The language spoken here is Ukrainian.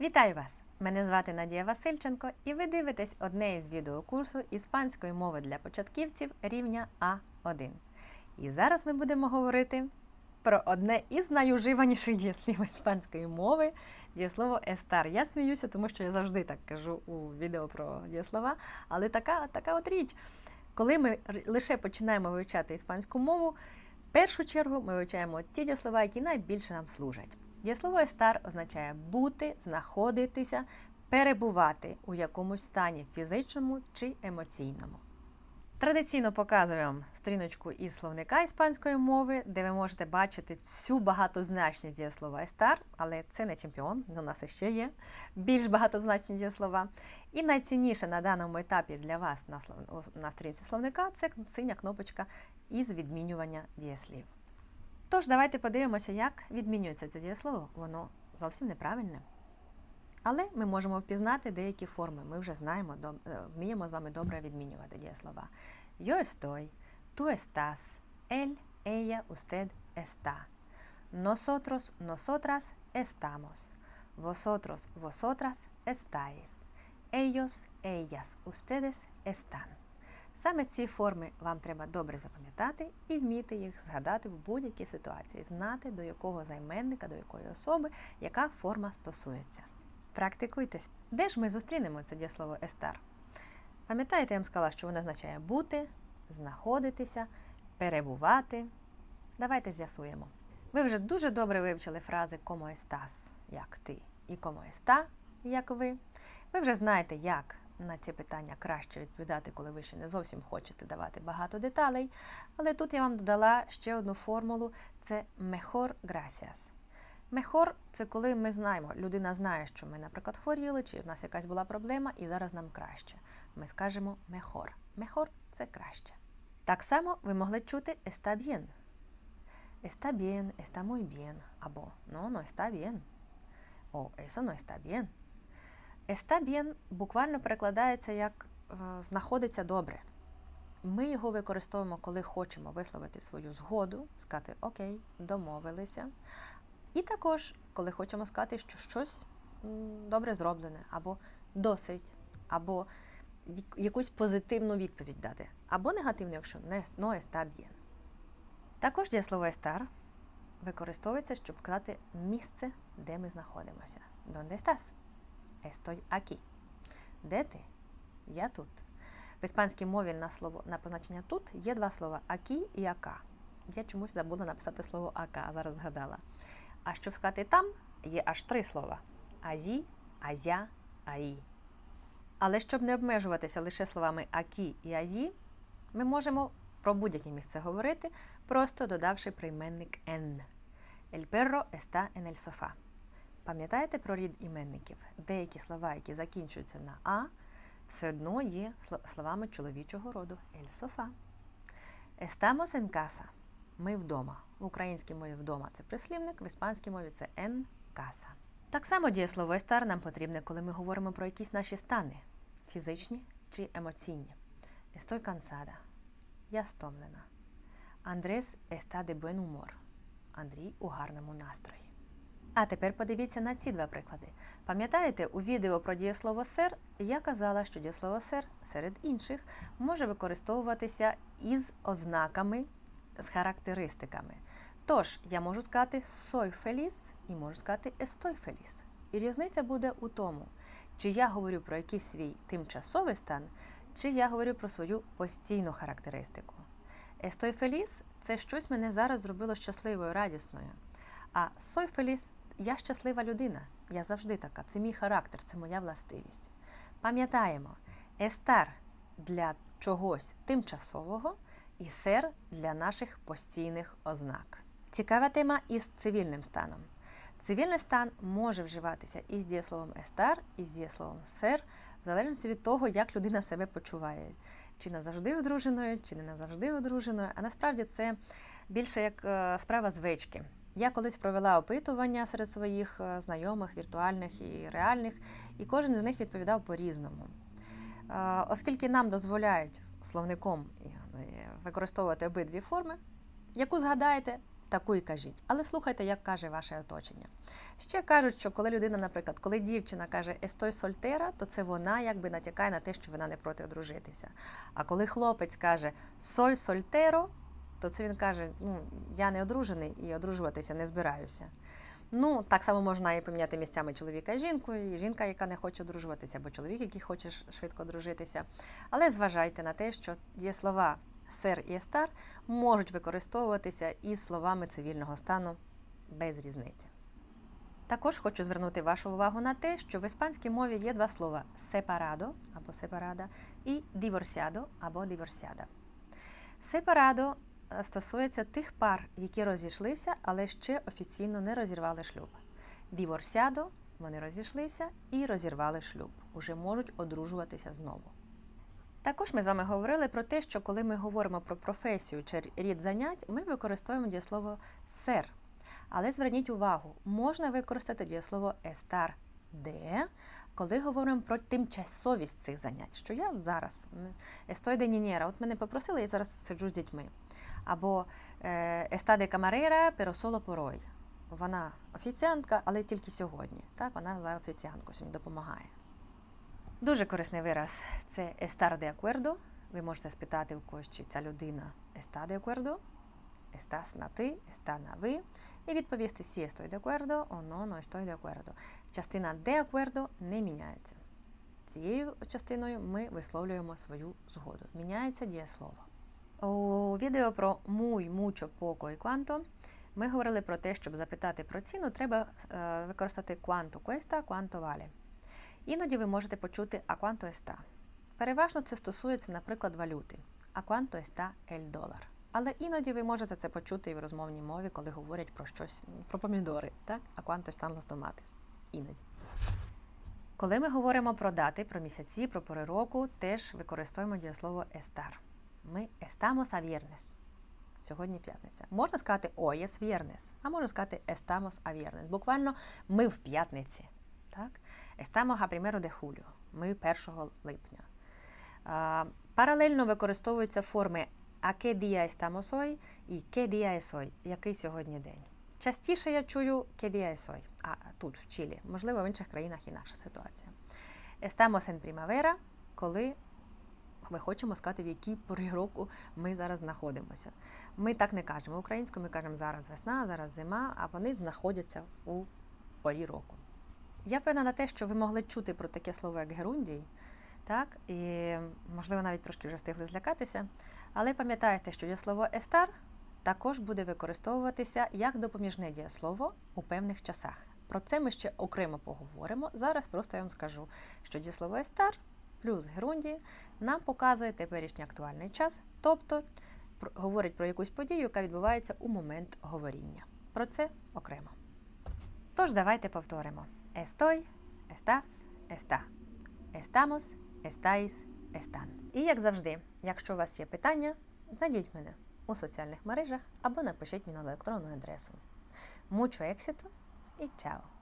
Вітаю вас! Мене звати Надія Васильченко, і ви дивитесь одне із відеокурсу іспанської мови для початківців рівня А1. І зараз ми будемо говорити про одне із найуживаніших дієслів іспанської мови дієслово естар. Я сміюся, тому що я завжди так кажу у відео про дієслова, але така, така от річ. Коли ми лише починаємо вивчати іспанську мову, в першу чергу ми вивчаємо ті дієслова, які найбільше нам служать. Дієслово естар означає бути, знаходитися, перебувати у якомусь стані фізичному чи емоційному. Традиційно показую вам сторіночку із словника іспанської мови, де ви можете бачити всю багатозначність дієслова естар, але це не чемпіон, у нас ще є більш багатозначні дієслова. І найцінніше на даному етапі для вас на сторінці словника це синя кнопочка із відмінювання дієслів. Тож давайте подивимося, як відмінюється це дієслово. Воно зовсім неправильне. Але ми можемо впізнати деякі форми. Ми вже знаємо, е, вміємо з вами добре відмінювати дієслова. Yo estoy, tú estás, él, ella, usted está. Nosotros, nosotras estamos. Vosotros, vosotras estáis. Ellos, ellas, ustedes están. Саме ці форми вам треба добре запам'ятати і вміти їх згадати в будь-якій ситуації, знати до якого займенника, до якої особи, яка форма стосується. Практикуйтесь. Де ж ми зустрінемо це дієслово естар? Пам'ятаєте, я вам сказала, що воно означає бути, знаходитися, перебувати. Давайте з'ясуємо. Ви вже дуже добре вивчили фрази «como estás» – як ти, і «como está» – як ви. Ви вже знаєте, як на ці питання краще відповідати, коли ви ще не зовсім хочете давати багато деталей. Але тут я вам додала ще одну формулу це mejor gracias. Мехор це коли ми знаємо, людина знає, що ми, наприклад, хворіли, чи в нас якась була проблема, і зараз нам краще. Ми скажемо мехор. Мехор це краще. Так само ви могли чути está bien. Está bien, está muy bien. Або no, no está bien. О, eso no está bien. Está bien буквально перекладається як е, знаходиться добре. Ми його використовуємо, коли хочемо висловити свою згоду, сказати Окей, домовилися. І також, коли хочемо сказати, що щось добре зроблене, або досить, або якусь позитивну відповідь дати, або негативну, якщо не no está bien. Також дієслово estar використовується, щоб сказати місце, де ми знаходимося. ¿Dónde estás? Estoy aquí. Де ти? Я тут. В іспанській мові на слово на позначення тут є два слова акі і ака. Я чомусь забула написати слово ака, а зараз згадала. А щоб сказати там, є аж три слова: азі, азя, аї. Але щоб не обмежуватися лише словами акі і азі, ми можемо про будь-яке місце говорити, просто додавши прийменник «en». El perro está en el sofá. Пам'ятаєте про рід іменників? Деякі слова, які закінчуються на А, все одно є словами чоловічого роду «el sofá». Estamos en casa. Ми вдома. В українській мові вдома це прислівник, в іспанській мові це en casa. Так само дієслово estar нам потрібне, коли ми говоримо про якісь наші стани фізичні чи емоційні. Estoy cansada. Я стомлена. Андрес está de buen humor. Андрій у гарному настрої. А тепер подивіться на ці два приклади. Пам'ятаєте, у відео про дієслово сер я казала, що дієслово сер серед інших може використовуватися із ознаками, з характеристиками. Тож, я можу сказати feliz і можу сказати feliz. І різниця буде у тому, чи я говорю про якийсь свій тимчасовий стан, чи я говорю про свою постійну характеристику. Feliz – це щось мене зараз зробило щасливою, радісною. А feliz – я щаслива людина. Я завжди така. Це мій характер, це моя властивість. Пам'ятаємо, естар для чогось тимчасового і сер для наших постійних ознак. Цікава тема із цивільним станом. Цивільний стан може вживатися і з дієсловом естар, і з дієсловом сер, в залежності від того, як людина себе почуває. Чи назавжди одруженою, чи не назавжди одруженою. А насправді це більше як е, справа звички. Я колись провела опитування серед своїх е, знайомих, віртуальних і реальних, і кожен з них відповідав по-різному. Е, Оскільки нам дозволяють словником е, використовувати обидві форми, яку згадаєте, таку і кажіть. Але слухайте, як каже ваше оточення. Ще кажуть, що коли людина, наприклад, коли дівчина каже естой сольтера, то це вона якби натякає на те, що вона не проти одружитися. А коли хлопець каже соль сольтеро, то це він каже: ну, я не одружений і одружуватися не збираюся. Ну, так само можна і поміняти місцями чоловіка і жінку, і жінка, яка не хоче одружуватися, або чоловік, який хоче швидко одружитися. Але зважайте на те, що є слова сер і естар можуть використовуватися із словами цивільного стану без різниці. Також хочу звернути вашу увагу на те, що в іспанській мові є два слова separado або separada і divorciado або. Separado е, стосується тих пар, які розійшлися, але ще офіційно не розірвали шлюб. Divorciado – вони розійшлися і розірвали шлюб. Уже можуть одружуватися знову. Також ми з вами говорили про те, що коли ми говоримо про професію чи рід занять, ми використовуємо дієслово сер. Але зверніть увагу, можна використати дієслово estar де, коли говоримо про тимчасовість цих занять. Що я зараз estoy de от мене попросили, я зараз сиджу з дітьми. Або е, pero solo por hoy. Вона офіціантка, але тільки сьогодні. Так, вона за офіціантку сьогодні допомагає. Дуже корисний вираз це estar de acuerdo. Ви можете спитати у когось, чи ця людина de acuerdo, estás на ти, está на ви, і відповісти si estoy de acuerdo o no, no estoy de acuerdo. Частина de acuerdo не міняється. Цією частиною ми висловлюємо свою згоду. Міняється дієслово. У відео про muy, mucho, poco і quanto ми говорили про те, щоб запитати про ціну, треба е, використати quanto cuesta, quanto vale. Іноді ви можете почути «a quanto está». Переважно це стосується, наприклад, валюти. «A quanto está el dólar». Але іноді ви можете це почути і в розмовній мові, коли говорять про щось, про помідори. Так? «A quanto están los tomates». Іноді. Коли ми говоримо про дати, про місяці, про пори року, теж використовуємо дієслово estar. Ми estamos a viernes. Сьогодні п'ятниця. Можна сказати es viernes, а можна сказати estamos a viernes. Буквально ми в п'ятниці. Так? Estamos a primero de julio. Ми 1 липня. А, паралельно використовуються форми a qué día estamos hoy і qué día es який сьогодні день. Частіше я чую qué día es а тут, в Чилі. Можливо, в інших країнах інакша ситуація. Estamos en primavera, коли ми хочемо сказати, в якій порі року ми зараз знаходимося. Ми так не кажемо українською, ми кажемо зараз весна, зараз зима, а вони знаходяться у порі року. Я певна на те, що ви могли чути про таке слово, як герундій, так? І, можливо, навіть трошки вже встигли злякатися. Але пам'ятайте, що дієслово естар також буде використовуватися як допоміжне дієслово у певних часах. Про це ми ще окремо поговоримо. Зараз просто я вам скажу, що дієслово естар плюс герунді нам показує теперішній актуальний час, тобто говорить про якусь подію, яка відбувається у момент говоріння. Про це окремо. Тож давайте повторимо: Estoy, estás, está. Estamos, estáis, están. І як завжди, якщо у вас є питання, знайдіть мене у соціальних мережах або напишіть мені на електронну адресу. Mucho éxito і чао!